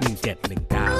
1719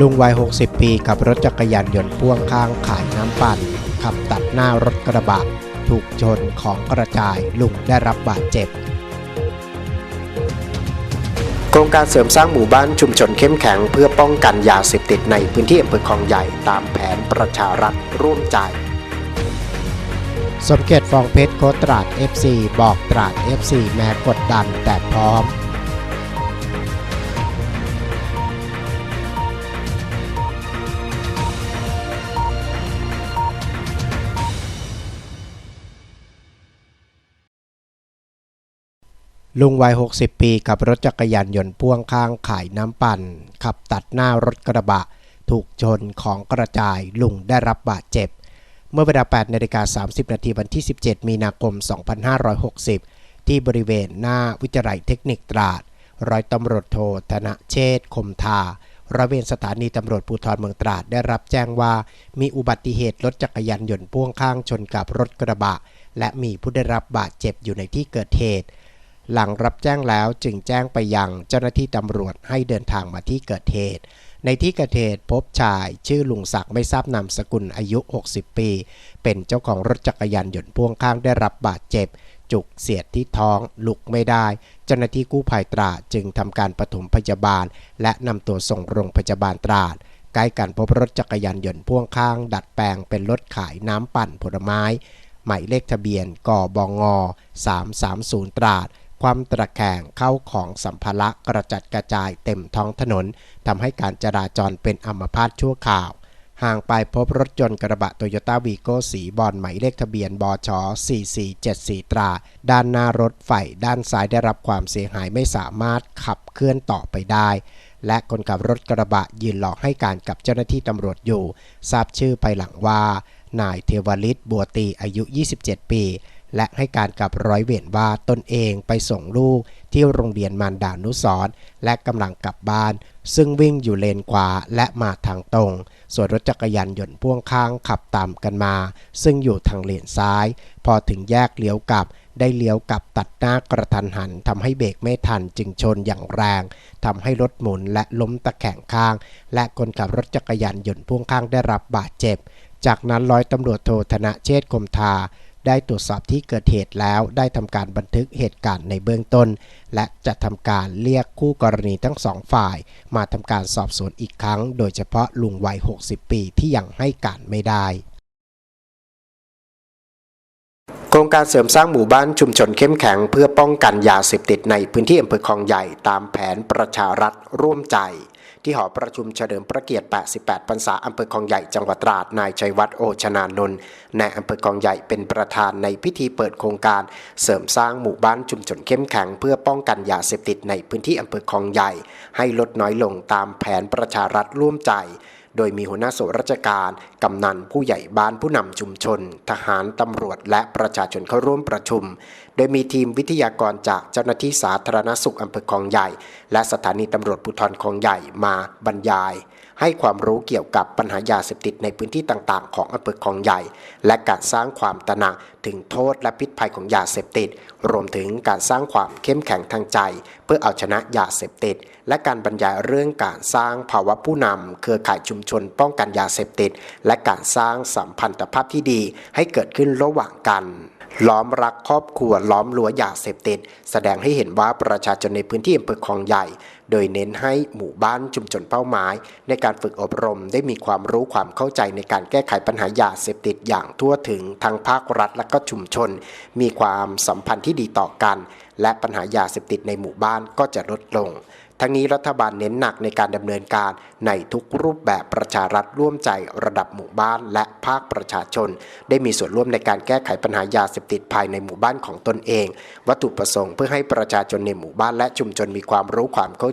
ลุงวัย 60 ปีขับรถจักรยานยนต์พ่วงข้างขายน้ำปั่น ขับตัดหน้ารถกระบะ ถูกชนของกระจายลุงได้รับบาดเจ็บ โครงการเสริมสร้างหมู่บ้านชุมชนเข้มแข็ง เพื่อป้องกันยาเสพติดในพื้นที่อำเภอคลองใหญ่ตามแผนประชารัฐร่วมใจสมเกียรติฟองเพชรโคตราด FC บอกตราด FC แม้กดดันแต่พร้อม ลุงวัย 60 ปีขับรถจักรยานยนต์พ่วงข้างขายน้ำปั่น ขับตัดหน้ารถกระบะ ถูกชนของกระจายลุงได้รับบาดเจ็บ เมื่อเวลา8นาฬิกา30 นาทีวันที่ 17 มีนาคม 2560 ที่บริเวณหน้าวิทยาลัยเทคนิคตราด ร้อยตำรวจโทธนเชษคมทาร้อยเวรสถานีตำรวจภูธรเมืองตราดได้รับแจ้งว่า มีอุบัติเหตุรถจักรยานยนต์พ่วงข้างชนกับรถกระบะ และมีผู้ได้รับบาดเจ็บอยู่ในที่เกิดเหตุ หลังรับแจ้งแล้วจึงแจ้งไปยังเจ้าหน้าที่ตำรวจให้เดินทางมาที่เกิดเหตุ ในที่เกิดเหตุพบชายชื่อลุงศักดิ์ไม่ทราบนามสกุลอายุ 60 ปี เป็นเจ้าของรถจักรยานยนต์พ่วงข้างได้รับบาดเจ็บ จุกเสียดที่ท้องลุกไม่ได้ เจ้าหน้าที่กู้ภัยตราดจึงทำการปฐมพยาบาล และนำตัวส่งโรงพยาบาลตราดใกล้กันพบรถจักรยานยนต์พ่วงข้าง ดัดแปลงเป็นรถขายน้ำปั่นผลไม้ หมายเลขทะเบียนกบง 330 ตราด ความตะแคงเข้าของสัมภาระกระจัดกระจายเต็มท้องถนนทำให้การจราจรเป็นอัมพาตชั่วข่าว ห่างไปพบรถยนต์กระบะโตโยต้าวีโก้สีบอลหมายเลขทะเบียนบช4474 ตรา ด้านหน้ารถฝ่ด้านซ้ายได้รับความเสียหายไม่สามารถขับเคลื่อนต่อไปได้และคนขับรถกระบะยืนหลอกให้การกับเจ้าหน้าที่ตำรวจอยู่ ทราบชื่อภายหลังว่า นายเทวลิตบัวตีอายุ 27 ปี และให้การกับร้อยเวรว่าตนเองไปส่งลูกที่โรงเรียนมารดานุสรและกำลังกลับบ้าน ซึ่งวิ่งอยู่เลนขวาและมาทางตรง ส่วนรถจักรยานยนต์พ่วงข้างขับตามกันมา ซึ่งอยู่ทางเลนซ้าย พอถึงแยกเลี้ยวกลับได้เลี้ยวกลับตัดหน้ากระทันหันทำให้เบรกไม่ทันจึงชนอย่างแรงทำให้รถหมุนและล้มตะแคงข้าง และคนขับรถจักรยานยนต์พ่วงข้างได้รับบาดเจ็บ จากนั้นร้อยตำรวจโทธนเชษคมทา ได้ตรวจสอบที่เกิดเหตุแล้ว ได้ทำการบันทึกเหตุการณ์ในเบื้องต้น และจะทำการเรียกคู่กรณีทั้งสองฝ่าย มาทำการสอบสวนอีกครั้ง โดยเฉพาะลุงวัย 60 ปีที่ยังให้การไม่ได้โครงการเสริมสร้างหมู่บ้านชุมชนเข้มแข็ง เพื่อป้องกันยาเสพติดในพื้นที่อำเภอคลองใหญ่ตามแผนประชารัฐร่วมใจ ที่หอประชุมเฉลิมพระเกียรติ 88 พรรษาอำเภอคลองใหญ่จังหวัดตราด นายชัยวัฒน์โอชนานนท์นายอำเภอคลองใหญ่เป็นประธานในพิธีเปิดโครงการ เสริมสร้างหมู่บ้านชุมชนเข้มแข็งเพื่อป้องกันยาเสพติดในพื้นที่อำเภอคลองใหญ่ ให้ลดน้อยลงตามแผนประชารัฐร่วมใจ โดยมีหัวหน้าส่วนราชการ กำนันผู้ใหญ่บ้านผู้นำชุมชน ทหารตำรวจและประชาชนเข้าร่วมประชุม โดยมีทีมวิทยากรจากเจ้าหน้าที่สาธารณสุขอำเภอคลองใหญ่ และสถานีตำรวจภูธรคลองใหญ่มาบรรยาย ให้ความรู้เกี่ยวกับปัญหายาเสพติดในพื้นที่ต่างๆ ของอำเภอคลองใหญ่ และการสร้างความตระหนักถึงโทษและพิษภัยของยาเสพติด รวมถึงการสร้างความเข้มแข็งทางใจ เพื่อเอาชนะยาเสพติด และการบรรยายเรื่องการสร้างภาวะผู้นำเครือข่ายชุมชนป้องกันยาเสพติด และการสร้างสัมพันธภาพที่ดีให้เกิดขึ้นระหว่างกันล้อมรักครอบครัวล้อมรั้วยาเสพติด แสดงให้เห็นว่าประชาชนในพื้นที่อำเภอคลองใหญ่ โดยเน้นให้หมู่บ้านชุมชนเป้าหมาย ในการฝึกอบรมได้มีความรู้ความเข้าใจในการแก้ไขปัญหายาเสพติดอย่างทั่วถึงทั้งภาครัฐและก็ชุมชน มีความสัมพันธ์ที่ดีต่อกัน และปัญหายาเสพติดในหมู่บ้านก็จะลดลงทั้งนี้รัฐบาลเน้นหนักในการดำเนินการในทุกรูปแบบประชารัฐร่วมใจระดับหมู่บ้านและภาคประชาชน ได้มีส่วนร่วมในการแก้ไขปัญหายาเสพติดภายในหมู่บ้านของตนเอง วัตถุประสงค์เพื่อให้ประชาชนในหมู่บ้านและชุมชนมีความรู้ความเข้า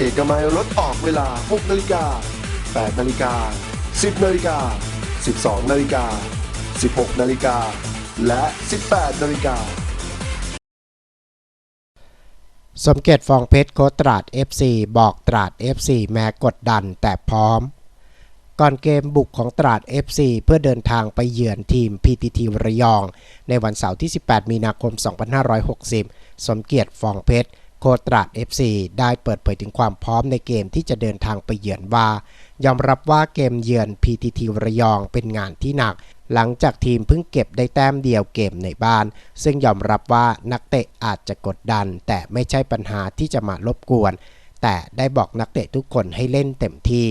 เอกมัยรถออกเวลา 6นาฬิกา8นาฬิกา10นาฬิกา12นาฬิกา16นาฬิกาและ 18นาฬิกาสมเกียรติฟองเพชรโคตราด FC บอกตราด FC แม้กดดันแต่พร้อม ก่อนเกมบุกของตราด FC เพื่อเดินทางไปเยือนทีม PTT ระยอง ในวันเสาร์ที่ 18 มีนาคม 2560 สมเกียรติฟองเพชร โคตราด FC ได้เปิดเผยถึงความพร้อมในเกมที่จะเดินทางไปเยือนว่า ยอมรับว่าเกมเยือน PTT ระยองเป็นงานที่หนัก หลังจากทีมเพิ่งเก็บได้แต้มเดียวเกมในบ้าน ซึ่งยอมรับว่านักเตะอาจจะกดดัน แต่ไม่ใช่ปัญหาที่จะมารบกวน แต่ได้บอกนักเตะทุกคนให้เล่นเต็มที่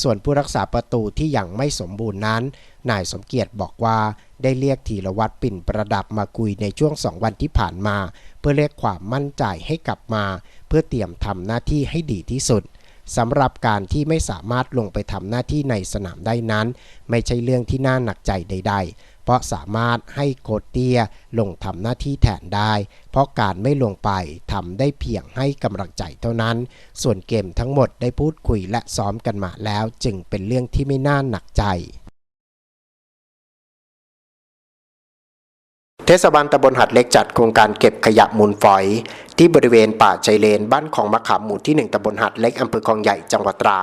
ส่วนผู้รักษาประตูที่ยังไม่สมบูรณ์นั้น นายสมเกียรติบอกว่า ได้เรียกธีรวัตรปิ่นประดับมาคุยในช่วงสองวันที่ผ่านมา เพื่อเรียกความมั่นใจให้กลับมา เพื่อเตรียมทำหน้าที่ให้ดีที่สุดสำหรับการที่ไม่สามารถลงไปทำหน้าที่ในสนามได้นั้น ไม่ใช่เรื่องที่น่าหนักใจใด ๆ เพราะสามารถให้โคชเตียลงทำหน้าที่แทนได้ เพราะการไม่ลงไปทำได้เพียงให้กำลังใจเท่านั้น ส่วนเกมทั้งหมดได้พูดคุยและซ้อมกันมาแล้ว จึงเป็นเรื่องที่ไม่น่าหนักใจ ทศบาลตำบลหัดเล็กจัดโครงการเก็บขยะมูลฝอย ที่บริเวณป่าชายเลน บ้านของมะขามหมู่ที่ 1ตำบลหัดเล็กอำเภอคลองใหญ่จังหวัดตรา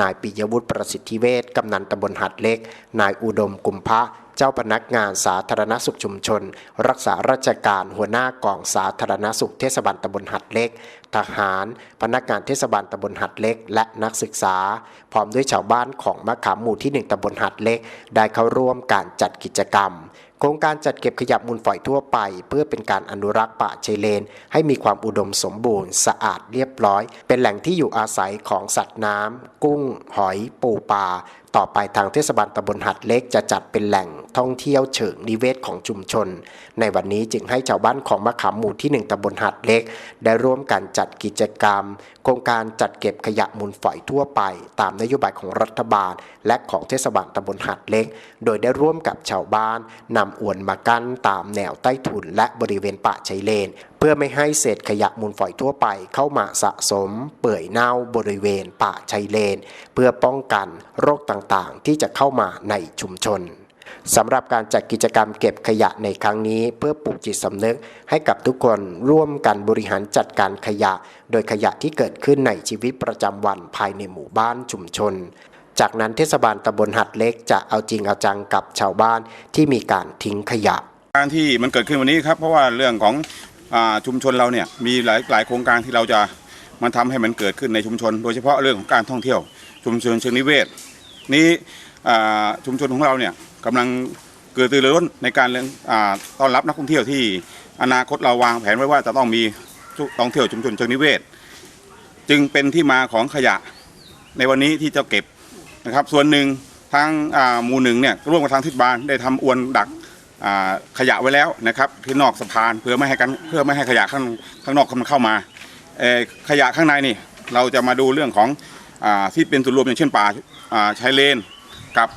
นายปิยวุฒิประสิทธิเวชกำนันตำบลหัดเล็ก นายอุดมกุมภะเจ้าพนักงานสาธารณสุขชุมชน รักษาราชการหัวหน้ากองสาธารณสุขเทศบาลตำบลหัดเล็ก ทหาร พนักงานเทศบาลตำบลหัดเล็ก และนักศึกษา พร้อมด้วยชาวบ้านของมะขามหมู่ที่ 1ตำบลหัดเล็ก ได้เข้าร่วมการจัดกิจกรรม โครงการจัดเก็บขยะมูลฝอยทั่วไป เพื่อเป็นการอนุรักษ์ป่าชายเลน ให้มีความอุดมสมบูรณ์ สะอาดเรียบร้อย เป็นแหล่งที่อยู่อาศัยของสัตว์น้ำกุ้ง หอย ปูปลาต่อไปทางเทศบาลตำบลหัดเล็กจะจัดเป็นแหล่ง ท่องเที่ยวเชิงนิเวศของชุมชน ในวันนี้จึงให้ชาวบ้านของมะขามหมู่ที่ 1ตำบลหัดเล็ก ได้ร่วมกันจัดกิจกรรม โครงการจัดเก็บขยะมูลฝอยทั่วไป ตามนโยบายของรัฐบาล และของเทศบาลตำบลหัดเล็ก โดยได้ร่วมกับชาวบ้านนำอวนมากั้นตามแนวใต้ถุนและบริเวณป่าชายเลน เพื่อไม่ให้เศษขยะมูลฝอยทั่วไปเข้ามาสะสม เปื่อยเน่าบริเวณป่าชายเลน เพื่อป้องกันโรคต่างๆ ที่จะเข้ามาในชุมชน สำหรับการจัดกิจกรรมเก็บขยะในครั้งนี้ เพื่อปลูกจิตสำนึกให้กับทุกคนร่วมกันบริหารจัดการขยะ โดยขยะที่เกิดขึ้นในชีวิตประจำวันภายในหมู่บ้านชุมชน จากนั้นเทศบาลตำบลหัดเล็กจะเอาจริงเอาจังกับชาวบ้านที่มีการทิ้งขยะ การที่มันเกิดขึ้นวันนี้ครับเพราะว่าเรื่องของอชุมชนเราเนี่ยมีหลายหลายโครงการที่เราจะมันทำให้มันเกิดขึ้นในชุมชน โดยเฉพาะเรื่องของการท่องเที่ยว ชุมชนเชิงนิเวศนี้ชุมชนของเราเนี่ย กำลังเกิดตื่นร้นในการเรื่องต้อนรับนักท่องเที่ยวที่อนาคตเราวางแผนไว้ว่าจะต้องมีท่องเที่ยวชุมชนเชิงนิเวศ จึงเป็นที่มาของขยะในวันนี้ที่จะเก็บนะครับ ส่วนหนึ่งทางหมู่หนึ่งเนี่ยร่วมกับทางทิศบาลได้ทำอวนดักขยะไว้แล้วนะครับที่นอกสะพานเพื่อไม่ให้กันเพื่อไม่ให้ขยะข้างข้างนอกมันเข้ามาขยะข้างในนี่เราจะมาดูเรื่องของอที่เป็นส่วนรวมอย่างเช่นป่าชายเลนกับ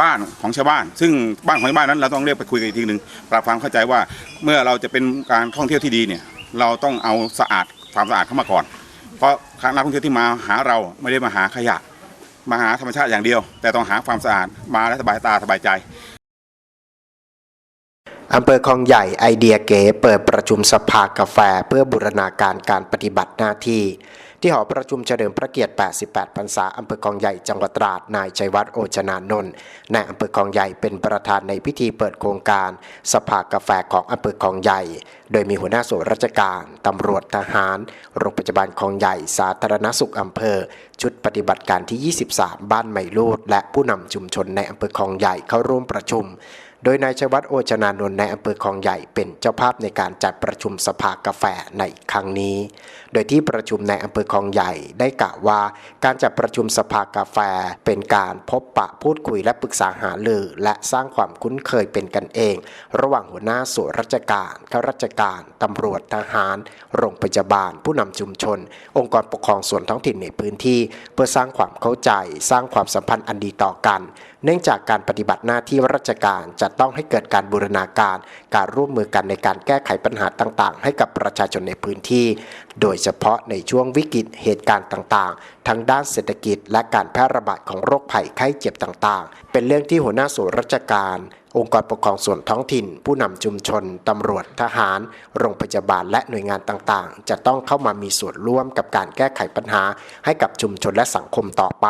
บ้านของชาวบ้าน ซึ่งบ้านของชาวบ้านนั้นเราต้องเรียกไปคุยกันอีกทีหนึ่งปรับความเข้าใจว่าเมื่อเราจะเป็นการท่องเที่ยวที่ดีเนี่ยเราต้องเอาสะอาดความสะอาดเข้ามาก่อน เพราะนักท่องเที่ยวที่มาหาเราไม่ได้มาหาขยะ มาหาธรรมชาติอย่างเดียว แต่ต้องหาความสะอาดมาแล้วสบายตาสบายใจอำเภอคลองใหญ่ไอเดียเก๋เปิดประชุมสภากาแฟเพื่อบูรณาการการปฏิบัติหน้าที่ ที่หอประชุมเฉลิมพระเกียรติ 88 พรรษาอำเภอคลองใหญ่จังหวัดตราด นายชัยวัฒน์โอชนานนท์นายอำเภอคลองใหญ่เป็นประธานในพิธีเปิดโครงการ สภากาแฟของอำเภอคลองใหญ่ โดยมีหัวหน้าส่วนราชการตำรวจทหาร โรงพยาบาลคลองใหญ่ สาธารณสุขอำเภอ ชุดปฏิบัติการที่ 23 บ้านใหม่ลูดและผู้นำชุมชนในอำเภอคลองใหญ่เข้าร่วมประชุม โดยนายชัยวัฒน์โอชนานนท์ในอำเภอคลองใหญ่เป็นเจ้าภาพในการจัดประชุมสภากาแฟในครั้งนี้ โดยที่ประชุมในอำเภอคลองใหญ่ได้กล่าวว่า การจัดประชุมสภากาแฟเป็นการพบปะพูดคุยและปรึกษาหารือและสร้างความคุ้นเคยเป็นกันเอง ระหว่างหัวหน้าส่วนราชการข้าราชการตำรวจทหาร โรงพยาบาล ผู้นำชุมชน องค์กรปกครองส่วนท้องถิ่นในพื้นที่ เพื่อสร้างความเข้าใจ สร้างความสัมพันธ์อันดีต่อกันเนื่องจากการปฏิบัติหน้าที่ราชการจะต้องให้เกิดการบูรณาการ การร่วมมือกันในการแก้ไขปัญหาต่างๆ ให้กับประชาชนในพื้นที่ โดยเฉพาะในช่วงวิกฤตเหตุการณ์ต่างๆ ทั้งด้านเศรษฐกิจ และการแพร่ระบาดของโรคภัยไข้เจ็บต่างๆ เป็นเรื่องที่หัวหน้าส่วนราชการองค์กรปกครองส่วนท้องถิ่น ผู้นำชุมชน ตำรวจ ทหาร โรงพยาบาล และหน่วยงานต่างๆ จะต้องเข้ามามีส่วนร่วมกับการแก้ไขปัญหาให้กับชุมชนและสังคมต่อไป